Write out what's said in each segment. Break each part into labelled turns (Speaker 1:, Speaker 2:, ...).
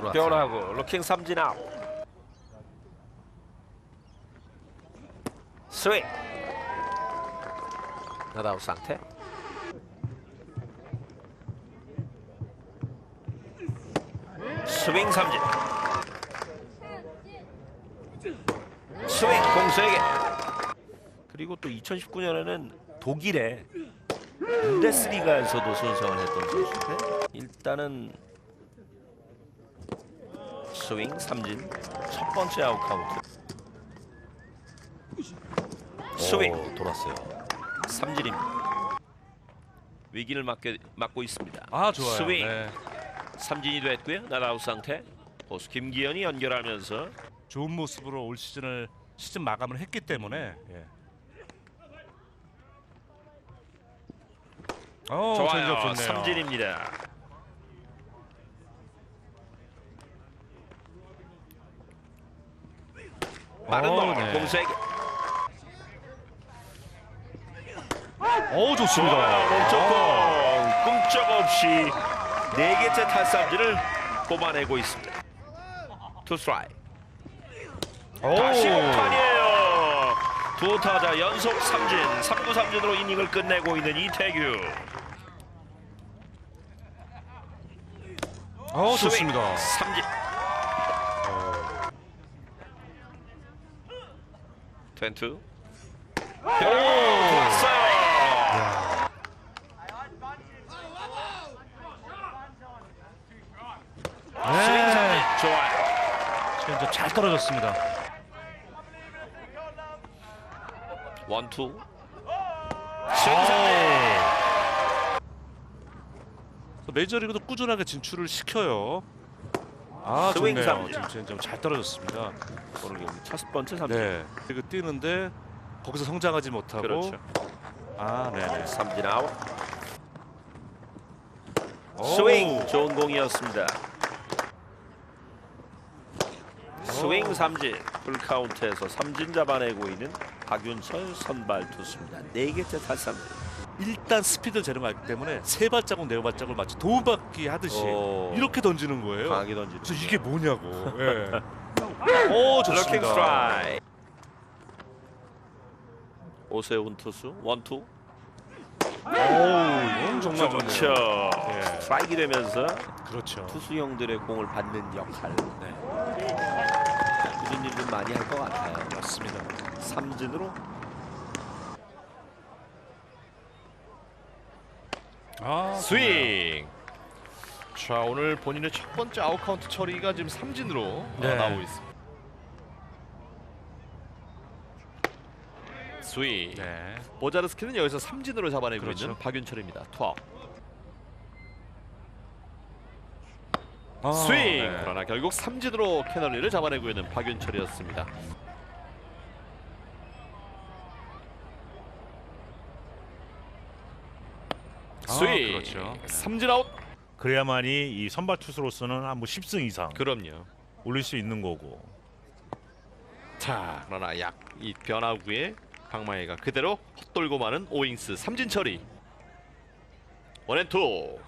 Speaker 1: 들어왔어요.
Speaker 2: 변하고 루킹 삼진 아웃 스윙. 나다웃 상태. 스윙 삼진. 스윙 공수에게. 그리고 또 2019년에는 독일에 분데스리가에서도 선정을 했던 선수인데 일단은 스윙 삼진 첫 번째 아웃카운트 스윙
Speaker 1: 오, 돌았어요.
Speaker 2: 삼진입니다 위기를 맞게, 맞고 있습니다
Speaker 1: 아 좋아요.
Speaker 2: 스윙
Speaker 1: 네.
Speaker 2: 삼진이 됐고요 나아웃 상태 보수 김기현이 연결하면서
Speaker 1: 좋은 모습으로 올 시즌을 시즌 마감을 했기 때문에. 예. 어,
Speaker 2: 좋아요 삼진입니다 빠른
Speaker 1: 어,
Speaker 2: 볼
Speaker 1: 네.
Speaker 2: 공수에게
Speaker 1: 오 좋습니다.
Speaker 2: 몸쪽 공 꿈쩍없이 네 개째 탈삼진을 뽑아내고 있습니다. 투 스트라이크.
Speaker 1: 오.
Speaker 2: 다시 오판이에요. 두 타자 연속 삼진, 3구 삼진으로 이닝을 끝내고 있는 이태규.
Speaker 1: 어 좋습니다.
Speaker 2: 삼진. 벤투.
Speaker 1: 네. 잘 떨어졌습니다.
Speaker 2: 원투.
Speaker 1: 메이저리그도 꾸준하게 진출을 시켜요. 아 스윙상
Speaker 2: 삼진.
Speaker 1: 지금 진짜 잘 떨어졌습니다.
Speaker 2: 오늘 경기 첫 번째 삼진.
Speaker 1: 네. 그 뛰는데 거기서 성장하지 못하고
Speaker 2: 그렇죠.
Speaker 1: 아, 네. 네.
Speaker 2: 삼진 아웃. 스윙 좋은 공이었습니다. 스윙 삼진 풀카운트에서 삼진 잡아내고 있는 박윤철 선발 투수입니다. 4개째 탈삼진.
Speaker 1: 일단 스피드를 재능하기 때문에 세 발자국 네 발자국을 마치 도움받기 하듯이
Speaker 2: 오.
Speaker 1: 이렇게 던지는 거예요.
Speaker 2: 강하게 던지는.
Speaker 1: 그래서 이게 뭐냐고. 예. 오 좋습니다.
Speaker 2: 스트라이크. 오세훈 투수 원투.
Speaker 1: 오 이건 정말. 좋네요. 예.
Speaker 2: 스트라이크 되면서
Speaker 1: 그렇죠.
Speaker 2: 투수 형들의 공을 받는 역할.
Speaker 1: 네.
Speaker 2: 이런 일좀 많이 할 것 같아요.
Speaker 1: 맞습니다.
Speaker 2: 삼진으로
Speaker 1: 아
Speaker 3: 스윙. 자 오늘 본인의 첫 번째 아웃 카운트 처리가 지금 삼진으로 어,
Speaker 1: 네.
Speaker 3: 나오고 있습니다. 스윙.
Speaker 1: 네.
Speaker 3: 보자르스키는 여기서 삼진으로 잡아내고
Speaker 1: 그렇죠.
Speaker 3: 있는 박윤철입니다. 투아웃.
Speaker 1: 아,
Speaker 3: 스윙.
Speaker 1: 네.
Speaker 3: 그러나 결국 삼진으로 캐널리를 잡아내고 있는 박윤철이었습니다.
Speaker 1: 아,
Speaker 3: 스윙.
Speaker 1: 그렇죠.
Speaker 3: 삼진 아웃.
Speaker 4: 그래야만이 이 선발 투수로서는 한뭐 10승 이상
Speaker 3: 그럼요.
Speaker 4: 올릴 수 있는 거고.
Speaker 3: 자 그러나 약 이 변화구에 강마혜가 그대로 헛돌고 마는 오잉스 삼진 처리 원앤투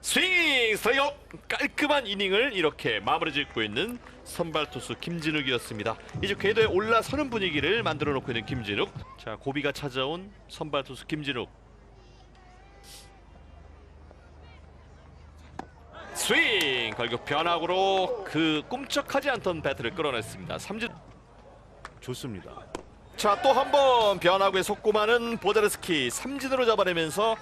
Speaker 3: 스윙 스트라이크! 깔끔한 이닝을 이렇게 마무리 짓고 있는 선발 투수 김진욱이었습니다 이제 궤도에 올라서는 분위기를 만들어 놓고 있는 김진욱 자 고비가 찾아온 선발 투수 김진욱 스윙 결국 변화구로 그 꿈쩍하지 않던 배트를 끌어냈습니다 삼진
Speaker 4: 좋습니다.
Speaker 3: 자 또 한 번 변화구에 속고 마는 보자르스키 삼진으로 잡아내면서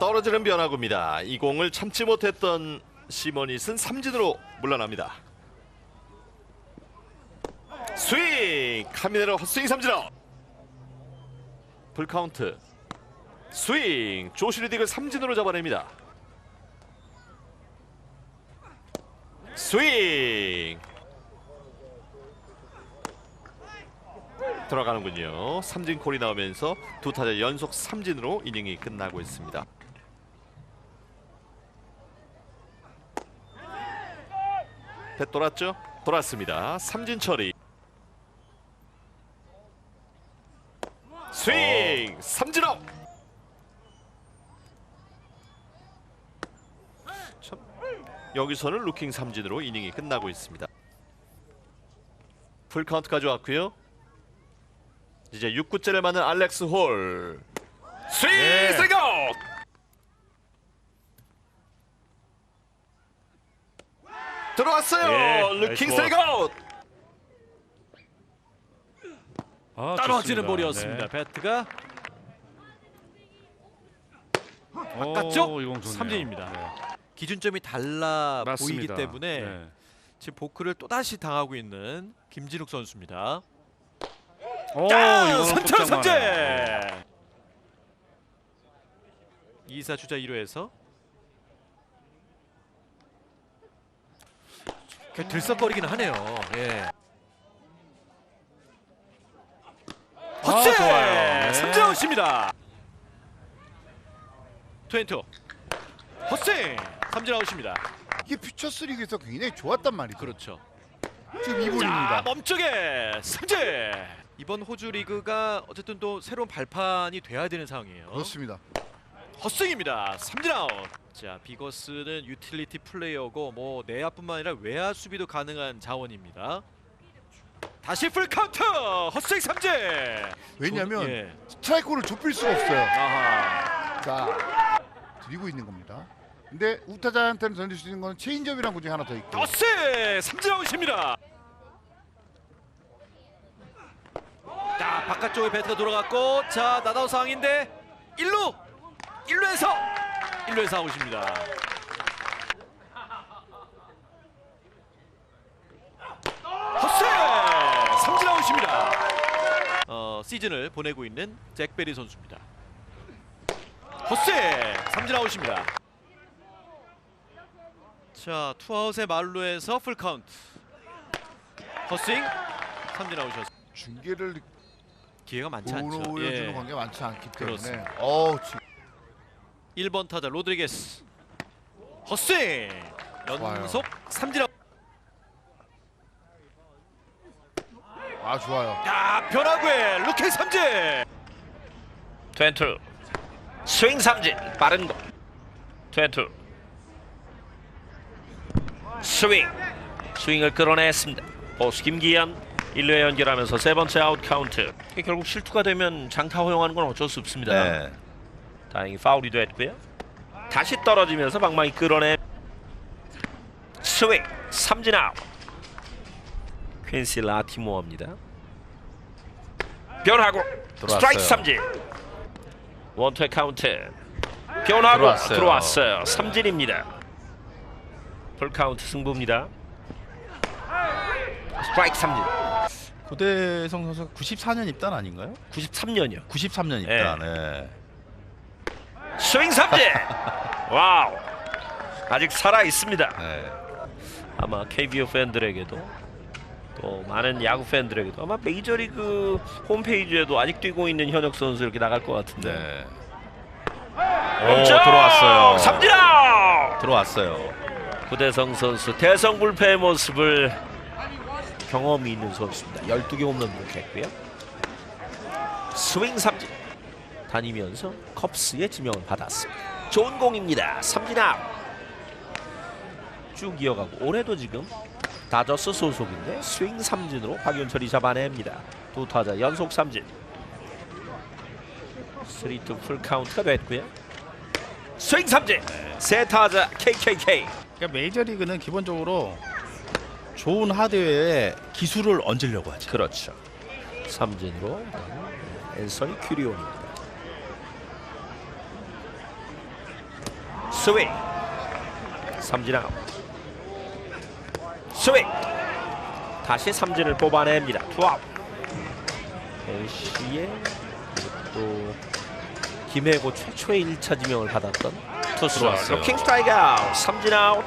Speaker 3: 떨어지는 변화구입니다. 이 공을 참지 못했던 시머니슨 삼진으로 물러납니다. 스윙 카미네로 헛스윙 삼진아웃 풀카운트 스윙 조슈리딕을 삼진으로 잡아냅니다. 스윙 들어가는군요. 삼진 콜이 나오면서 두 타자 연속 삼진으로 이닝이 끝나고 있습니다. 배 돌았죠? 돌았습니다. 삼진 처리. 스윙! 삼진 아웃! 참 여기서는 루킹 삼진으로 이닝이 끝나고 있습니다. 풀 카운트 가져왔고요. 이제 6구째를 맞는 알렉스 홀. 스윙
Speaker 4: 네.
Speaker 3: 들어왔어요.
Speaker 4: 예,
Speaker 3: 루킹
Speaker 4: 나이스.
Speaker 3: 아,
Speaker 5: 떨어지는. 볼이었습니다.
Speaker 1: 네.
Speaker 5: 배트가
Speaker 1: 오,
Speaker 5: 바깥쪽
Speaker 1: 이건 좋네요.
Speaker 5: 삼진입니다.
Speaker 1: 네.
Speaker 5: 기준점이 달라
Speaker 1: 맞습니다.
Speaker 5: 보이기 때문에
Speaker 1: 네.
Speaker 5: 지금 보크를 또 다시 당하고 있는 김진욱 선수입니다.
Speaker 1: 오,
Speaker 5: 삼진.
Speaker 1: 마네요.
Speaker 5: 2사 주자 1루에서 들썩거리긴 하네요. 예.
Speaker 1: 아, 좋아요. 네.
Speaker 5: 삼진 아웃입니다. 트웬투 헛세! 삼진 아웃입니다.
Speaker 6: 이게 퓨처스 리그에서 굉장히 좋았단 말이죠.
Speaker 5: 그렇죠.
Speaker 6: 지금 이
Speaker 5: 자,
Speaker 6: 볼입니다.
Speaker 5: 멈쪽에 삼진! 이번 호주 리그가 어쨌든 또 새로운 발판이 돼야 되는 상황이에요.
Speaker 6: 그렇습니다.
Speaker 5: 헛스윙입니다. 삼진 아웃. 자, 비거스는 유틸리티 플레이어고 뭐 내야뿐만 아니라 외야 수비도 가능한 자원입니다. 다시 풀 카운트. 헛스윙 삼진.
Speaker 6: 왜냐하면
Speaker 5: 예.
Speaker 6: 스트라이크를 좁힐 수가 없어요.
Speaker 5: 아하.
Speaker 6: 자 드리고 있는 겁니다. 근데 우타자한테는 던질 수 있는 건 체인지업이라는 것 중에 하나 더 있고.
Speaker 5: 헛스윙 삼진 아웃입니다. 자, 바깥쪽에 배트가 돌아갔고 자, 나다우 상황인데 1루 1루에서 1루에서 아웃입니다. 헛세 삼진 아웃입니다. 어, 시즌을 보내고 있는 잭베리 선수입니다. 헛세 삼진 아웃입니다. 자 투아웃의 말루에서 풀 카운트. 헛스윙 삼진 아웃이었습니다.
Speaker 6: 중계를
Speaker 5: 기회가 많지 않죠.
Speaker 6: 보여주는
Speaker 5: 예.
Speaker 6: 관계가 많지 않기 때문에.
Speaker 5: 그렇습니다.
Speaker 6: 어우 지금
Speaker 5: 1번 타자 로드리게스 헛스윙 연속 삼진 아웃.
Speaker 6: 아 좋아요.
Speaker 5: 야 변화구의 루킹 삼진.
Speaker 2: 트웬투 스윙 삼진 빠른 거 트웬투. 스윙. 스윙을 끌어냈습니다. 보스 김기현. 1루에 연결하면서 세 번째 아웃 카운트. 결국 실투가 되면 장타 허용하는 건 어쩔 수 없습니다.
Speaker 7: 네.
Speaker 2: 다행히 파울이 됐고요. 다시 떨어지면서 방망이 끌어내. 스윙. 삼진 아웃. 퀸시 라티모어입니다. 변하고 스트라이크 삼진 원투의 카운트 변하고
Speaker 7: 들어왔어요.
Speaker 2: 들어왔어요. 삼진입니다. 풀 카운트 승부입니다. 스트라이크 삼진.
Speaker 7: 고대성 선수가 94년 입단 아닌가요?
Speaker 2: 93년이요.
Speaker 7: 93년 입단. 네.
Speaker 2: 스윙 삼진. 와우. 아직 살아 있습니다.
Speaker 7: 네.
Speaker 2: 아마 KBO 팬들에게도 또 많은 야구 팬들에게도 아마 메이저리그 홈페이지에도 아직 뛰고 있는 현역 선수 이렇게 나갈 것 같은데.
Speaker 7: 네. 오,
Speaker 2: 멈춰!
Speaker 7: 들어왔어요.
Speaker 2: 삼진 아웃.
Speaker 7: 들어왔어요.
Speaker 2: 구대성 선수 대성 불패의 모습을 경험이 있는 선수입니다. 12개 홈런 기록했고요. 스윙 삼진 다니면서 컵스의 지명을 받았습니다. 좋은 공입니다. 삼진 아웃. 쭉 이어가고 올해도 지금 다저스 소속인데 스윙 삼진으로 박윤철이 잡아냅니다. 두 타자 연속 삼진. 3투 풀 카운트가 됐고요. 스윙 삼진. 세 타자 KKK.
Speaker 7: 그러니까 메이저리그는 기본적으로 좋은 하드웨어에 기술을 얹으려고 하죠.
Speaker 2: 그렇죠. 삼진으로 앤서니 큐리온입니다. 스윙. 삼진 아웃. 스윙. 다시 삼진을 뽑아냅니다. 투아웃. NC의 또 김해고 최초의 1차 지명을 받았던 투수. 로킹 스트라이크 아웃. 삼진 아웃.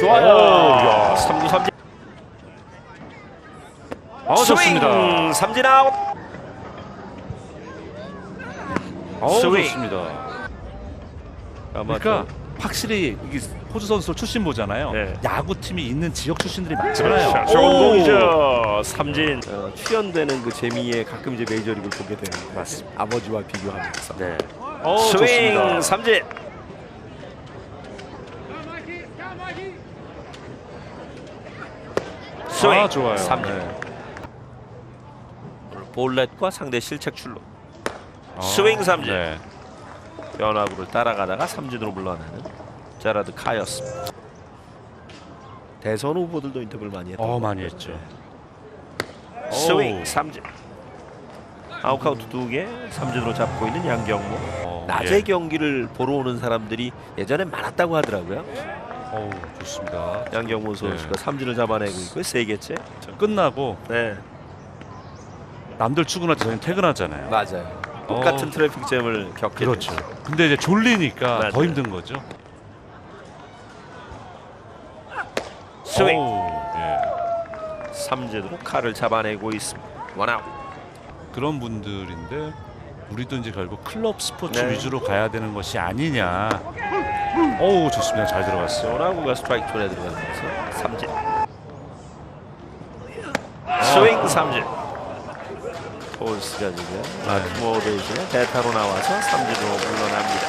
Speaker 2: 좋아요. 3구 삼진.
Speaker 1: 아, 좋습니다.
Speaker 2: 스윙 삼진 아웃.
Speaker 1: 어,
Speaker 2: 스윙.
Speaker 1: 좋습니다.
Speaker 2: 아마
Speaker 1: 그러니까 확실히 이게 호주 선수 출신 보잖아요.
Speaker 2: 네.
Speaker 1: 야구팀이 있는 지역 출신들이 네. 많잖아요.
Speaker 2: 전공이죠. 그렇죠. 삼진. 어, 출연되는 그 재미에 가끔 이제 메이저리그를 보게 되는 맞습니다. 아버지와 비교하면서
Speaker 1: 네. 오,
Speaker 2: 스윙
Speaker 1: 좋습니다.
Speaker 2: 삼진. 스윙
Speaker 1: 아, 좋아요.
Speaker 2: 삼진.
Speaker 1: 네.
Speaker 2: 볼넷과 상대 실책 출루.
Speaker 1: 아,
Speaker 2: 스윙 삼진.
Speaker 1: 네.
Speaker 2: 변화구를 따라가다가 삼진으로 물러나는 자라드 카였습니다. 대선 후보들도 인터뷰를 많이 했던 어것
Speaker 1: 많이. 했죠.
Speaker 2: 스윙
Speaker 1: 오우.
Speaker 2: 삼진. 아웃카운트 두개 삼진으로 잡고 있는 양경모.
Speaker 1: 어,
Speaker 2: 낮에
Speaker 1: 예.
Speaker 2: 경기를 보러 오는 사람들이 예전에 많았다고 하더라고요.
Speaker 1: 어우 좋습니다.
Speaker 2: 양경모 선수가 삼진을 잡아내고 있고 세 개째.
Speaker 1: 자, 끝나고
Speaker 2: 네,
Speaker 1: 남들 출근할 때 저희는 퇴근하잖아요.
Speaker 2: 맞아요. 똑같은
Speaker 1: 어.
Speaker 2: 트래픽 잼을 겪게
Speaker 1: 그렇죠.
Speaker 2: 되죠.
Speaker 1: 근데 이제 졸리니까
Speaker 2: 맞아요.
Speaker 1: 더 힘든 거죠.
Speaker 2: 스윙
Speaker 1: 예.
Speaker 2: 삼진으로 칼을 잡아내고 있습니다. 원아웃.
Speaker 1: 그런 분들인데 우리도 이제 결국 클럽 스포츠
Speaker 2: 네.
Speaker 1: 위주로 가야 되는 것이 아니냐. 어우 좋습니다. 잘 들어갔어요.
Speaker 2: 원아웃가 스트라이크 존에 들어가면서 삼진. 스윙 삼진. 폴스가 지금 베이스의 대타로 나와서 삼진으로 물러납니다.